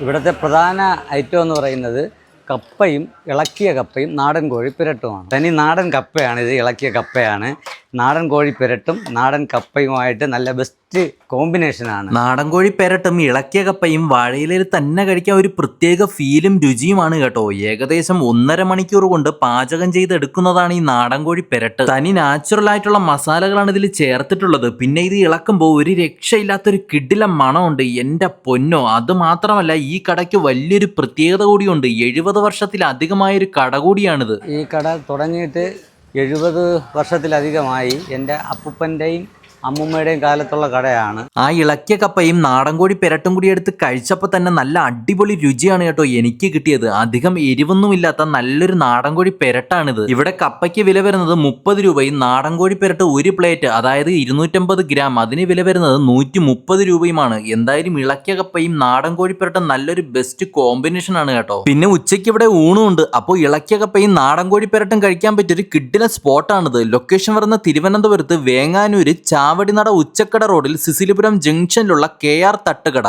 ഇവിടുത്തെ പ്രധാന ഐറ്റം എന്ന് പറയുന്നത് കപ്പയും ഇളക്കിയ കപ്പയും നാടൻ കോഴി പിരട്ടുമാണ്. തനി നാടൻ കപ്പയാണ് ഇത് ഇളക്കിയ കപ്പയാണ്. നാടൻ കോഴി പെരട്ടും നാടൻ കപ്പയുമായിട്ട് നല്ല ബെസ്റ്റ് കോമ്പിനേഷനാണ് നാടൻ കോഴി പെരട്ടും ഇളക്കിയ കപ്പയും വാഴയിലയിൽ തന്നെ കഴിക്കാൻ ഒരു പ്രത്യേക ഫീലും രുചിയുമാണ് കേട്ടോ. ഏകദേശം ഒന്നര മണിക്കൂർ കൊണ്ട് പാചകം ചെയ്തെടുക്കുന്നതാണ് ഈ നാടൻ കോഴി പെരട്ട്. തനി നാച്ചുറൽ ആയിട്ടുള്ള മസാലകളാണ് ഇതിൽ ചേർത്തിട്ടുള്ളത്. പിന്നെ ഇത് ഇളക്കുമ്പോൾ ഒരു രക്ഷയില്ലാത്തൊരു കിഡില മണമുണ്ട്. എന്റെ പൊന്നോ അത് മാത്രമല്ല ഈ കടയ്ക്ക് വലിയൊരു പ്രത്യേകത കൂടിയുണ്ട്. എഴുപത് വർഷത്തിലധികമായ ഒരു കട കൂടിയാണിത്. ഈ കട തുടങ്ങിയിട്ട് എഴുപത് വർഷത്തിലധികമായി എന്റെ അപ്പൂപ്പന്റെയും അമ്മുമ്മയുടെയും കാലത്തുള്ള കടയാണ്. ആ ഇളക്കിയ കപ്പയും നാടൻ കോഴി പെരട്ടും കൂടി എടുത്ത് കഴിച്ചപ്പോൾ തന്നെ നല്ല അടിപൊളി രുചിയാണ് കേട്ടോ എനിക്ക് കിട്ടിയത്. അധികം എരിവൊന്നുമില്ലാത്ത നല്ലൊരു നാടൻ കോഴി പെരട്ടാണിത്. ഇവിടെ കപ്പയ്ക്ക് വില വരുന്നത് മുപ്പത് രൂപയും നാടൻ കോഴി പെരട്ട് ഒരു പ്ലേറ്റ് അതായത് ഇരുന്നൂറ്റമ്പത് ഗ്രാം അതിന് വില വരുന്നത് നൂറ്റി മുപ്പത് രൂപയുമാണ്. എന്തായാലും ഇളക്കിയ കപ്പയും നാടൻ കോഴി പെരട്ടും നല്ലൊരു ബെസ്റ്റ് കോമ്പിനേഷൻ ആണ് കേട്ടോ. പിന്നെ ഉച്ചയ്ക്ക് ഇവിടെ ഊണും ഉണ്ട്. അപ്പോൾ ഇളക്കിയ കപ്പയും നാടൻ കോഴി പെരട്ടും കഴിക്കാൻ പറ്റിയൊരു കിഡിലെ സ്പോട്ടാണിത് ലൊക്കേഷൻ വരുന്ന തിരുവനന്തപുരത്ത് വേങ്ങാനൂര് ചാവടിനട ഉച്ചക്കട റോഡിൽ സിസിലിപുരം ജംഗ്ഷനിലുള്ള കെ ആർ തട്ടുകട.